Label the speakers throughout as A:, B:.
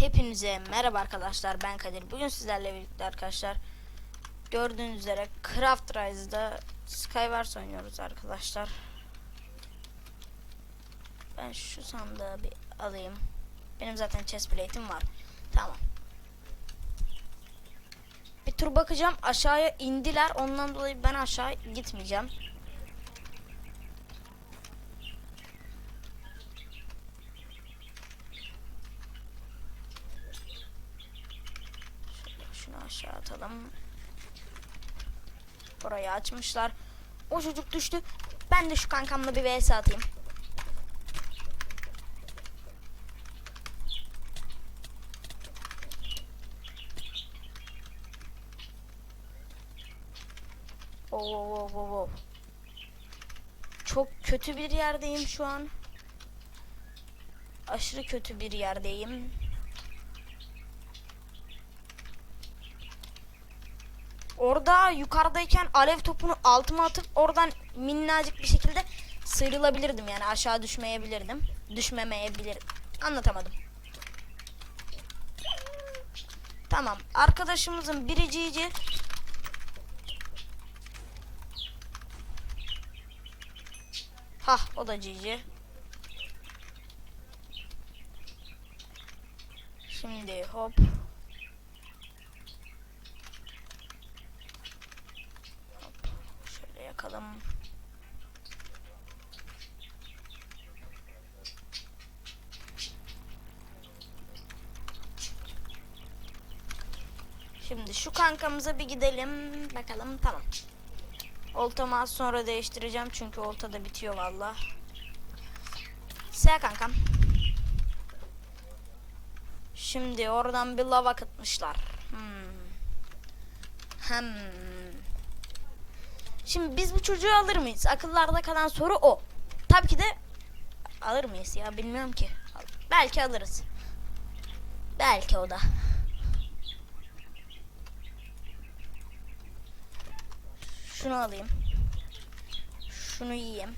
A: Hepinize merhaba arkadaşlar ben Kadir. Bugün sizlerle birlikte arkadaşlar gördüğünüz üzere Craft Rise'da Skywars oynuyoruz arkadaşlar. Ben şu sandığı bir alayım. Benim zaten chest plate'im var. Tamam. Bir tur bakacağım. Aşağıya indiler. Ondan dolayı ben aşağı gitmeyeceğim. Şöyle şunu aşağı atalım. Burayı açmışlar. O çocuk düştü. Ben de şu kankamla bir vs atayım. Oo, oo, oo, oo. Çok kötü bir yerdeyim şu an. Aşırı kötü bir yerdeyim. Orada yukarıdayken alev topunu altıma atıp oradan minnacık bir şekilde sıyrılabilirdim yani aşağı düşmeyebilirdim. Düşmemeyebilir. Anlatamadım. Tamam. Arkadaşımızın biriciği Hah o da cici. Şimdi. Hop. Şöyle yakalım. Şimdi şu kankamıza bir gidelim. Bakalım tamam. Oltamı az sonra değiştireceğim çünkü olta da bitiyor valla. Se kankam. Şimdi oradan bir lava akıtmışlar. Hmm. Hem. Şimdi biz bu çocuğu alır mıyız? Akıllarda kalan soru o. Tabii ki de alır mıyız ya bilmiyorum ki. Belki alırız. Belki o da. Şunu alayım. Şunu yiyeyim.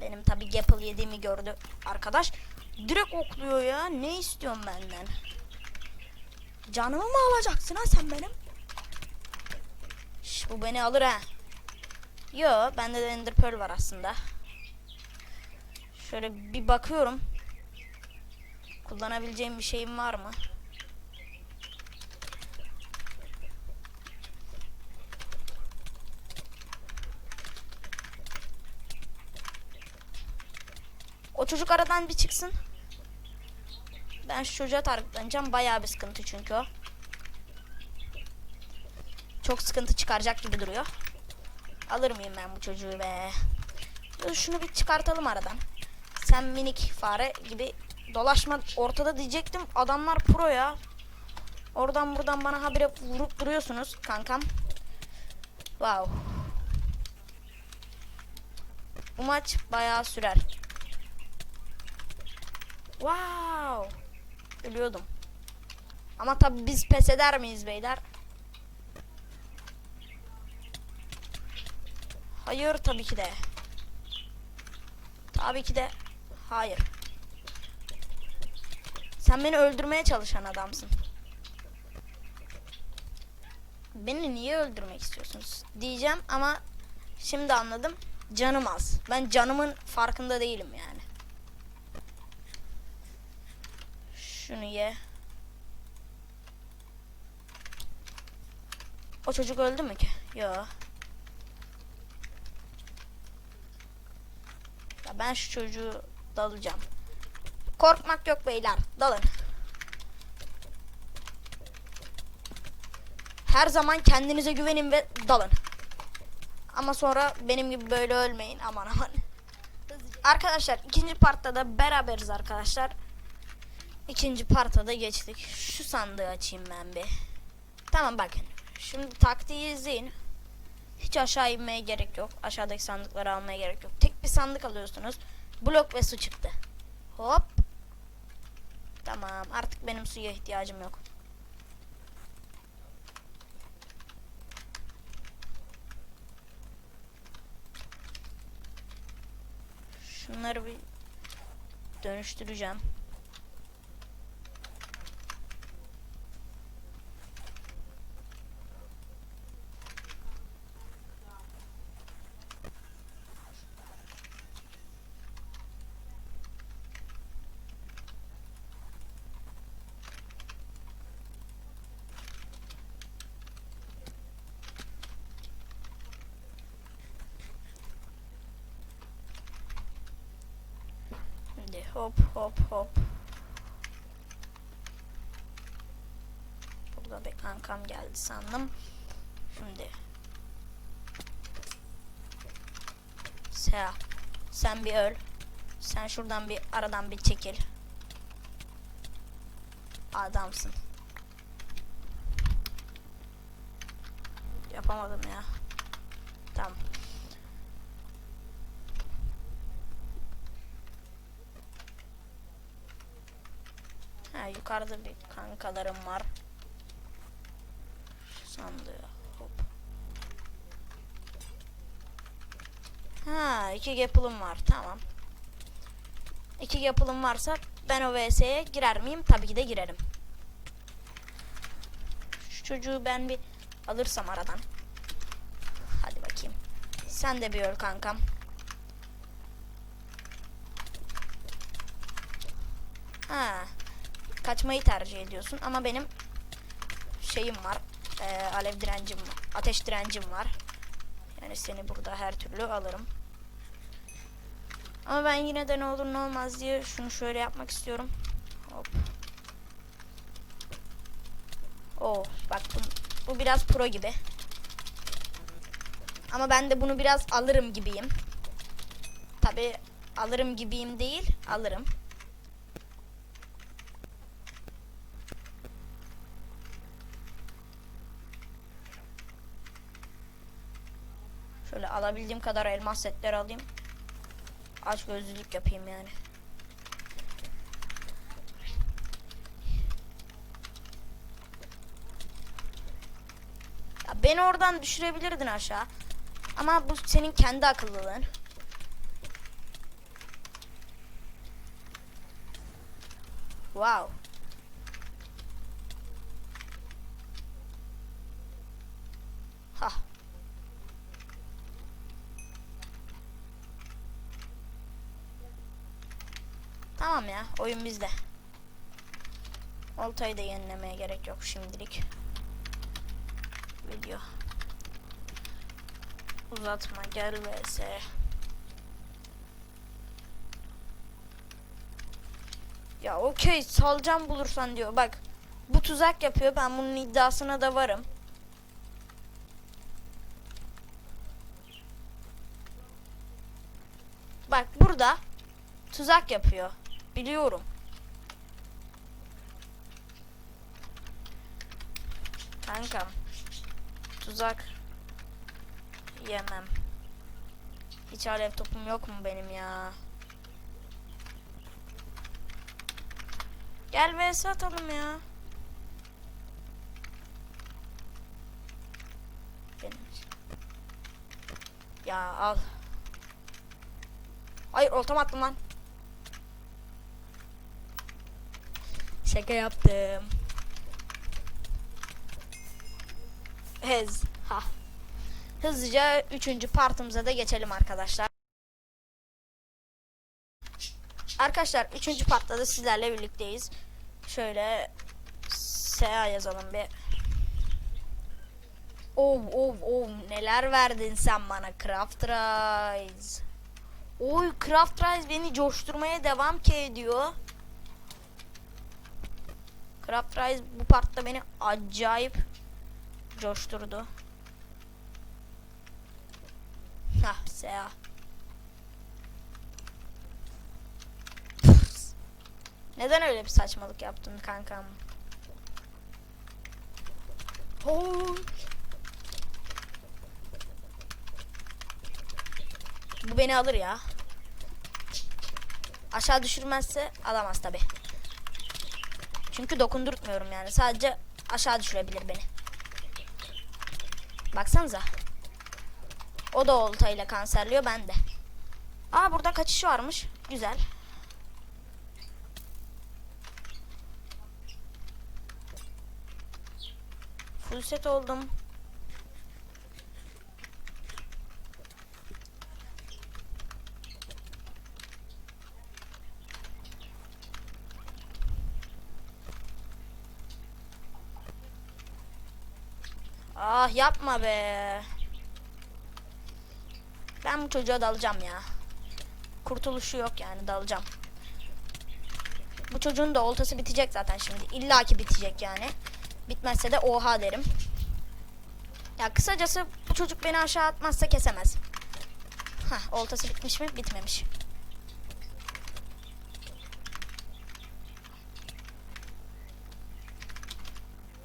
A: Benim tabi Gapple yediğimi gördü arkadaş. Direkt okluyor ya. Ne istiyorsun benden? Canımı mı alacaksın ha sen benim? Şş, bu beni alır ha. Yo bende de Ender Pearl var aslında. Şöyle bir bakıyorum. Kullanabileceğim bir şeyim var mı? O çocuk aradan bir çıksın. Ben şu çocuğa targetlanacağım. Bayağı bir sıkıntı çünkü o. Çok sıkıntı çıkaracak gibi duruyor. Alır mıyım ben bu çocuğu be? Şunu bir çıkartalım aradan. Sen minik fare gibi dolaşma ortada diyecektim. Adamlar pro ya. Oradan buradan bana habire vurup duruyorsunuz kankam. Wow. Bu maç bayağı sürer. Wow. Ölüyordum. Ama tabi biz pes eder miyiz beyler? Hayır tabii ki de. Tabii ki de. Hayır. Sen beni öldürmeye çalışan adamsın. Beni niye öldürmek istiyorsunuz diyeceğim ama şimdi anladım. Canım az. Ben canımın farkında değilim yani. Şunu ye. O çocuk öldü mü ki? Yo. Ya ben şu çocuğu dalacağım. Korkmak yok beyler. Dalın. Her zaman kendinize güvenin ve dalın. Ama sonra benim gibi böyle ölmeyin. Aman aman. Arkadaşlar ikinci partta da beraberiz arkadaşlar. İkinci parta da geçtik. Şu sandığı açayım ben bir. Tamam bakın. Şimdi taktiği izleyin. Hiç aşağı inmeye gerek yok. Aşağıdaki sandıkları almaya gerek yok. Tek bir sandık alıyorsunuz. Blok ve su çıktı. Hop. Tamam. Artık benim suya ihtiyacım yok. Şunları bir dönüştüreceğim. Hop hop hop. Burada bir kankam geldi sandım. Şimdi. Seha. Sen bir öl. Sen şuradan bir aradan bir çekil. Adamsın. Yapamadım ya. Tamam. Yukarıda bir kankalarım var. Sandığı hop. Ha iki yapılım var tamam. İki yapılım varsa ben o VS'ye girer miyim? Tabii ki de girerim. Şu çocuğu ben bir alırsam aradan. Hadi bakayım. Sen de bir öl kankam. Ha. Kaçmayı tercih ediyorsun ama benim şeyim var. Ee, alev direncim. Ateş direncim var. Yani seni burada her türlü alırım. Ama ben yine de ne olur ne olmaz diye şunu şöyle yapmak istiyorum. Hop. Oo, bak bu, bu biraz pro gibi. Ama ben de bunu biraz alırım gibiyim. Tabi alırım gibiyim değil, alırım. Şöyle alabildiğim kadar elmas setleri alayım. Aç gözlülük yapayım yani. Ya beni oradan düşürebilirdin aşağı. Ama bu senin kendi akıllılığın. Wow. Ha. Tamam ya, oyun bizde. Oltayı da yenilemeye gerek yok şimdilik. Video. Uzatma gel vs. Ya okey salacağım bulursan diyor. Bak bu tuzak yapıyor. Ben bunun iddiasına da varım. Bak burada tuzak yapıyor. Biliyorum. Kankam. Tuzak yemem. Hiç alev topum yok mu benim ya? Gel vs atalım ya. Ya al. Hayır oltam attım lan. Şaka yaptım. Hez. Ha. Hızlıca üçüncü partımıza da geçelim arkadaşlar. Arkadaşlar üçüncü partta da sizlerle birlikteyiz. Şöyle SA yazalım bir. Ov ov ov neler verdin sen bana Craft Rise. Oy Craft Rise beni coşturmaya devam ki ediyor. Craft Rise bu partta beni acayip coşturdu. Hah Sea. Neden öyle bir saçmalık yaptın kankam? Oy. Bu beni alır ya. Aşağı düşürmezse alamaz tabi. Çünkü dokundurtmuyorum yani. Sadece aşağı düşürebilir beni. Baksanıza. O da oltayla kanserliyor ben de. Aa burada kaçış varmış. Güzel. Full set oldum. Ah yapma be. Ben bu çocuğa dalacağım ya. Kurtuluşu yok yani dalacağım. Bu çocuğun da oltası bitecek zaten şimdi. İlla ki bitecek yani. Bitmezse de oha derim. Ya kısacası bu çocuk beni aşağı atmazsa kesemez. Hah oltası bitmiş mi? Bitmemiş.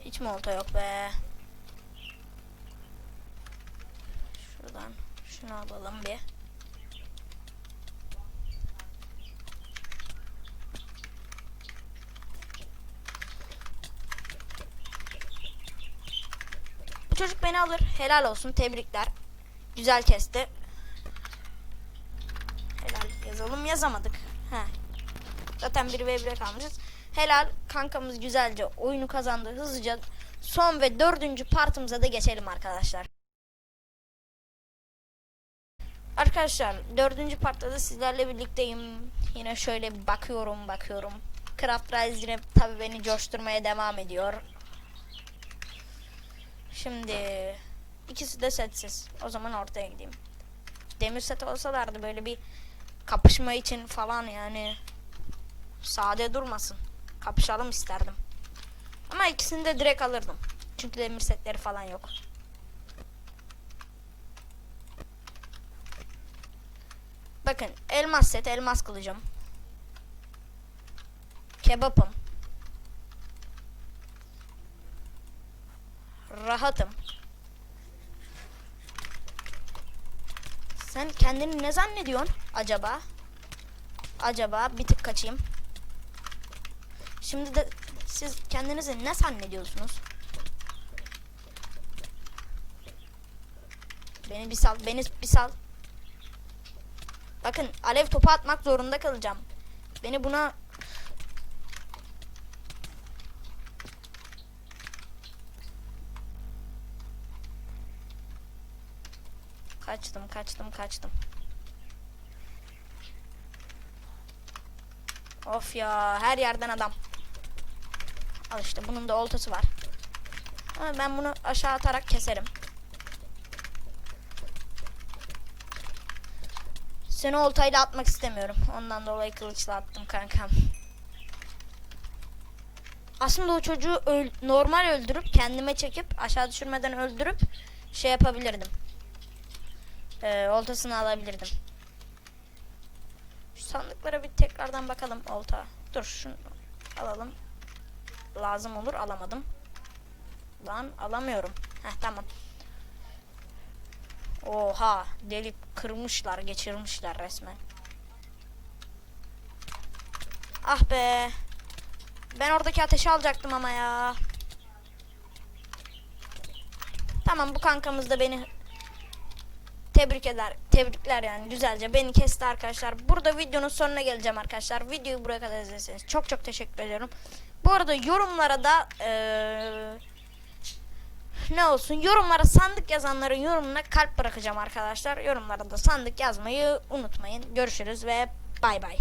A: Hiç mi olta yok be? Şuradan şunu alalım bir. Bu çocuk beni alır. Helal olsun. Tebrikler. Güzel kesti. Helal yazalım. Yazamadık. He. Zaten bir ve bire kalmışız. Helal. Kankamız güzelce oyunu kazandı. Hızlıca son ve dördüncü partımıza da geçelim arkadaşlar. Arkadaşlar dördüncü partta da sizlerle birlikteyim. Yine şöyle bakıyorum bakıyorum. Craft Rise yine tabi beni coşturmaya devam ediyor. Şimdi ikisi de setsiz. O zaman ortaya gideyim. Demir set olsalardı böyle bir kapışma için falan yani sade durmasın. Kapışalım isterdim. Ama ikisini de direkt alırdım. Çünkü demir setleri falan yok. Bakın elmas set, elmas kılıcım. Kebapım. Rahatım. Sen kendini ne zannediyorsun acaba? Acaba bir tık kaçayım. Şimdi de siz kendinizi ne zannediyorsunuz? Beni bir sal, beni bir sal. Bakın alev topu atmak zorunda kalacağım. Beni buna Kaçtım, kaçtım, kaçtım. Of ya, her yerden adam. Al işte bunun da oltası var. Ama ben bunu aşağı atarak keserim. Seni oltayla atmak istemiyorum. Ondan dolayı kılıçla attım kankam. Aslında o çocuğu öl- normal öldürüp kendime çekip aşağı düşürmeden öldürüp şey yapabilirdim. Ee, oltasını alabilirdim. Şu sandıklara bir tekrardan bakalım olta. Dur şunu alalım. Lazım olur alamadım. Lan alamıyorum. Heh tamam. Oha delik kırmışlar geçirmişler resmen. Ah be. Ben oradaki ateşi alacaktım ama ya. Tamam bu kankamız da beni tebrik eder. Tebrikler yani güzelce beni kesti arkadaşlar. Burada videonun sonuna geleceğim arkadaşlar. Videoyu buraya kadar izlediyseniz çok çok teşekkür ediyorum. Bu arada yorumlara da eee ne olsun yorumlara sandık yazanların yorumuna kalp bırakacağım arkadaşlar. Yorumlara da sandık yazmayı unutmayın. Görüşürüz ve bay bay.